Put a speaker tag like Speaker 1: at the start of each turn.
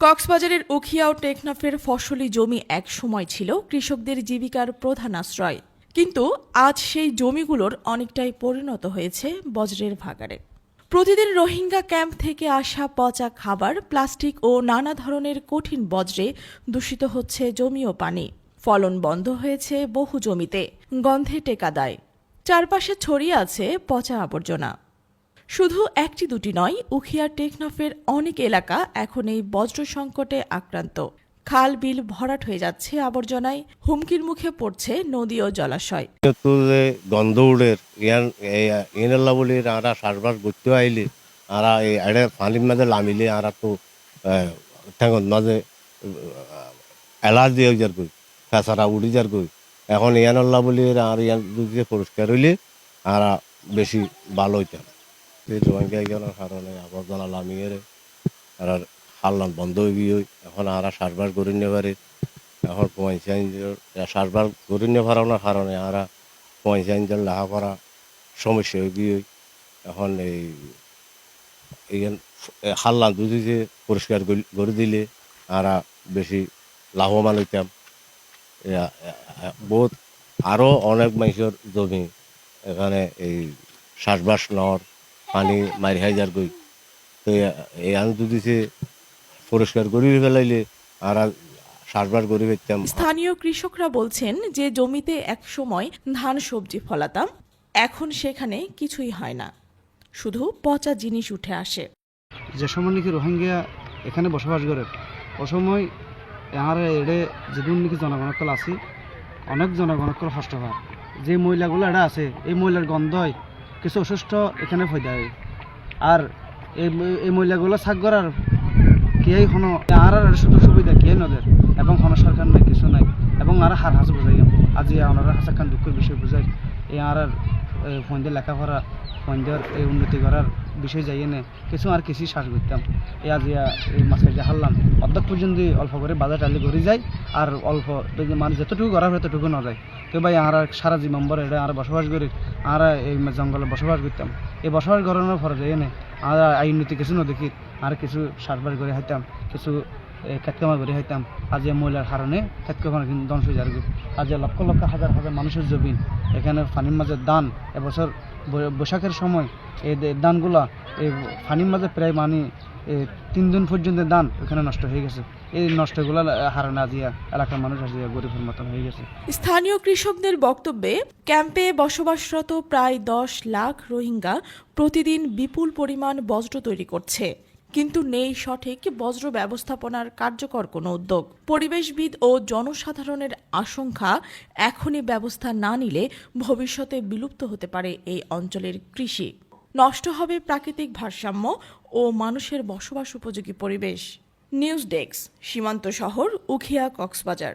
Speaker 1: কক্সবাজারের উখিয়া ও টেকনাফের ফসলি জমি এক সময় ছিল কৃষকদের জীবিকার প্রধান আশ্রয়। কিন্তু আজ সেই জমিগুলোর অনেকটাই পরিণত হয়েছে বজ্রের ভাগাড়ে। প্রতিদিন রোহিঙ্গা ক্যাম্প থেকে আসা পচা খাবার, প্লাস্টিক ও নানা ধরনের কঠিন বজ্রে দূষিত হচ্ছে জমি ও পানি। ফলন বন্ধ হয়েছে বহু জমিতে, গন্ধে টেকা দেয়। চারপাশে ছড়িয়ে আছে পচা আবর্জনা। শুধু একটি দুটি নয় উখিয়া টেকনাফের অনেক এলাকা এখন এই বজ্র সংকটে আক্রান্ত। খাল বিল ভরাট হয়ে যাচ্ছে আবর্জনায়, হুমকির মুখে পড়ছে নদী ও জলাশয়।
Speaker 2: তো যে গন্ধ উড়ের ইয়ান ইনেল্লা বলি আরা সারবার করতে আইলে, আরা এড়ে পানির মাঝে লামিলে আরা তো ঠেঙ্গন মাঝে এলার্জি যার কই ফেসারা উড়ি যার কই। এখন ইয়ানল্লা বলি আর ইয়ান পরিষ্কার হইলে আরা বেশি ভালো হইতাম এই রোহিঙ্গা ইয়ানোর কারণে আবর্জনা লামিয়ে রে আর হাল্লান বন্ধ হয়ে গিয়ে এখন আরা সারবার করে নিতে পারে এখন পঞ্চায়েত সারবার করে নিতে পারার কারণে আরা পঞ্চায়েতের লেখাপড়া সমস্যা হয়ে গিয়ে এখন এই হাল্লান যে পরিষ্কার করি- দিলে আরা বেশি লাভবান হইতাম। বহুত আরও অনেক মানুষের জমি এখানে এই শ্বাসবাস নর পানি মারি হাই যার গই তো এ- এই আন যদি সে পরিষ্কার করে ফেলাইলে আর শ্বাসবাস করে ফেলতাম।
Speaker 1: স্থানীয় কৃষকরা বলছেন যে জমিতে এক সময় ধান সবজি ফলাতাম এখন সেখানে কিছুই হয় না। শুধু পচা জিনিস উঠে আসে।
Speaker 3: যে সময় নাকি রোহিঙ্গা এখানে বসবাস করে ও সময় আর এড়ে যেদিন নাকি জনগণকল আছে অনেক জনগণকল কষ্ট হয়। যে মহিলাগুলো এটা আছে এই মহিলার গন্ধই কিছু অসুস্থ এখানে ফয়দা হয় আর এই এই মহিলাগুলো সাক করার কেই কোনো, আর আর সুযোগ সুবিধা কে নদের। এবং কোনো সরকার নাই, কিছু নাই। এবং আর হার হাস বুঝাই আজি ওনারা হাসাখান দুঃখের বিষয় বুঝাই। এই আর আর ফোনদের লেখাপড়া ফোনদের এই উন্নতি করার বিষয় যাই না কিছু আর কিছু শ্বাস করতাম এই আজি এই মাছের যে হারলাম, অর্ধেক পর্যন্ত অল্প করে বাজার টালি করে যায়। আর অল্প মানে যতটুকু করা হয় ততটুকু না যায় তো ভাই আর সারা জীবন ভরে এটা আর বসবাস করি, আর এই জঙ্গলে বসবাস করতাম। এই বসবাস করানোর এই নেই আর আই উন্নতি কিছু না দেখি আর কিছু সারবার করে হাইতাম কিছু খেতকামা করে হাইতাম আজ এই মহিলার কারণে খেতকামা কিন্তু ধ্বংস হয়ে যাবে আজ এই লক্ষ লক্ষ হাজার হাজার মানুষের জমিন, এখানে পানির মাঝে দান এবছর বৈশাখের সময় এই দানগুলা এই পানির মাঝে প্রায় মানে তিন দিন পর্যন্ত দান ওখানে নষ্ট হয়ে গেছে। এই নষ্টগুলো হারানো আজিয়া, এলাকার মানুষ আজিয়া গরিবের মতন হয়ে গেছে।
Speaker 1: স্থানীয় কৃষকদের বক্তব্যে, ক্যাম্পে বসবাসরত প্রায় দশ লাখ রোহিঙ্গা প্রতিদিন বিপুল পরিমাণ বজ্র তৈরি করছে। কিন্তু নেই সঠিক বজ্র ব্যবস্থাপনার কার্যকর কোনো উদ্যোগ। পরিবেশবিদ ও জনসাধারণের আশঙ্কা, এখনই ব্যবস্থা না নিলে ভবিষ্যতে বিলুপ্ত হতে পারে এই অঞ্চলের কৃষি। নষ্ট হবে প্রাকৃতিক ভারসাম্য ও মানুষের বসবাস উপযোগী পরিবেশ। নিউজ ডেস্ক, সীমান্ত শহর, উখিয়া, কক্সবাজার।